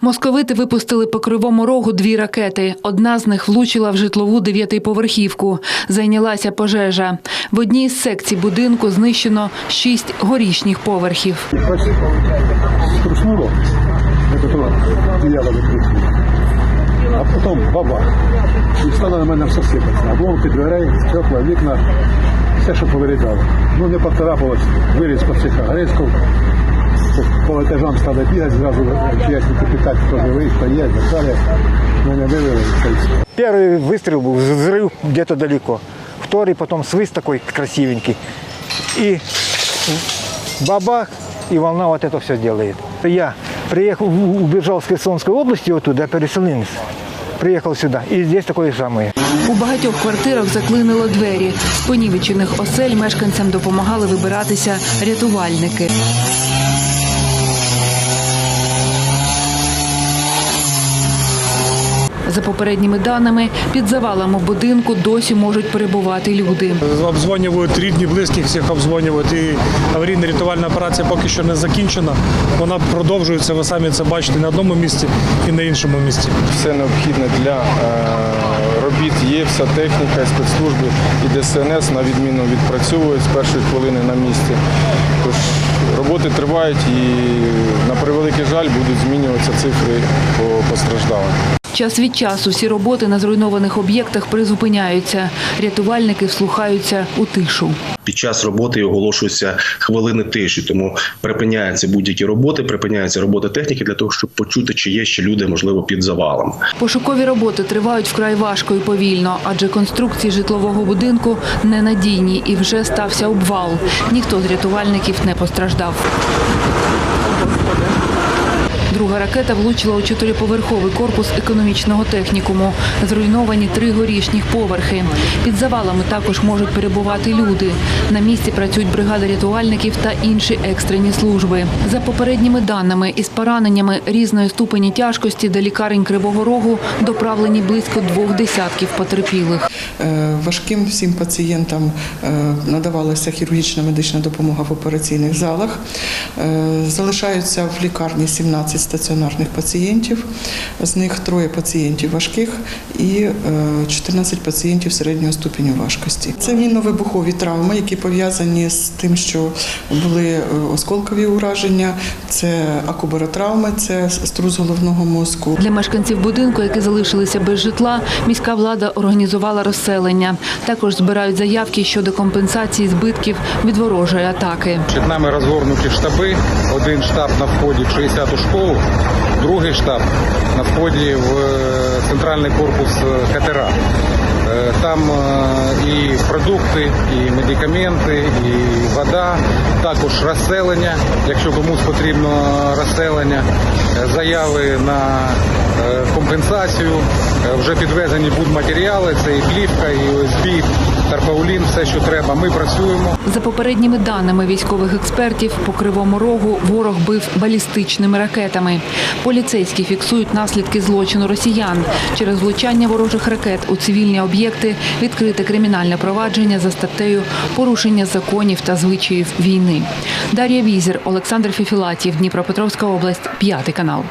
Московити випустили по кривому рогу дві ракети. Одна з них влучила в житлову дев'ятиповерхівку. Зайнялася пожежа. В одній з секцій будинку знищено шість горішніх поверхів. Струснуло, А потом баба. І стало на мене все сипатися. Обломки дверей, стекла, вікна, все, що повирізало. Ну, не поцарапалось, виліз по цих огризків. По- По етажам стали бігати, зразу чиясь питати, хто живий, хто є, далі. Мене вивели. і все. Первый выстрел был, взрыв где-то далеко. Второй, потом свист такой красивенький. И бабах, и волна вот это все делает. Я приехал, убежал с Херсонской области вот туда, переселенец. Приехал сюда, и здесь такое самое. У багатьох квартирах заклинило двері. З понівечених осель мешканцям допомагали вибиратися рятувальники. За попередніми даними, під завалами будинку досі можуть перебувати люди. Обдзвонюють рідні, близьких всіх обдзвонюють. І аварійна рятувальна операція поки що не закінчена. Вона продовжується. Ви самі це бачите на одному місці і на іншому місці. все необхідне для е, робіт є, вся техніка, спецслужби і ДСНС на відміну відпрацьовують з першої хвилини на місці. Тож роботи тривають і на превеликий жаль будуть змінюватися цифри по постраждалим. Час від часу всі роботи на зруйнованих об'єктах призупиняються. Рятувальники вслухаються у тишу. Під час роботи оголошуються хвилини тиші, тому припиняються будь-які роботи, припиняються роботи техніки для того, щоб почути, чи є ще люди, можливо, під завалом. Пошукові роботи тривають вкрай важко і повільно, адже конструкції житлового будинку ненадійні і вже стався обвал. Ніхто з рятувальників не постраждав. Друга ракета влучила у чотириповерховий корпус економічного технікуму. Зруйновані три горішніх поверхи. Під завалами також можуть перебувати люди. На місці працюють бригади рятувальників та інші екстрені служби. За попередніми даними, із пораненнями різної ступені тяжкості до лікарень Кривого Рогу доправлені близько двох десятків потерпілих. Е, Важким всім пацієнтам е, надавалася хірургічна медична допомога в операційних залах. Е, Залишаються в лікарні 17 стаціонарних пацієнтів, з них троє пацієнтів важких і е, 14 пацієнтів середнього ступеню важкості. Це мінно-вибухові травми, які пов'язані з тим, що були е, осколкові ураження, це акубаротравми, це струс головного мозку. Для мешканців будинку, які залишилися без житла, міська влада організувала розселення. Також збирають заявки щодо компенсації збитків від ворожої атаки. Перед нами розгорнуті штаби. Один штаб на вході в 60-ту школу, другий штаб на вході в е, центральний корпус катера. Е, Там е, і продукти, і медикаменти, і вода, також розселення, якщо комусь потрібно розселення, Е, заяви на е, компенсацію. Е, Вже підвезені будматеріали, це і плівка, і ОСБ, тарпаулін, все, що треба. Ми працюємо. За попередніми даними військових експертів, по кривому рогу ворог бив балістичними ракетами. Поліцейські фіксують наслідки злочину росіян. Через влучання ворожих ракет у цивільні об'єкти відкрите кримінальне провадження за статтею порушення законів та звичаїв Дар'я Візер, Олександр Фіфілатів, Дніпропетровська область, п'ятий канал.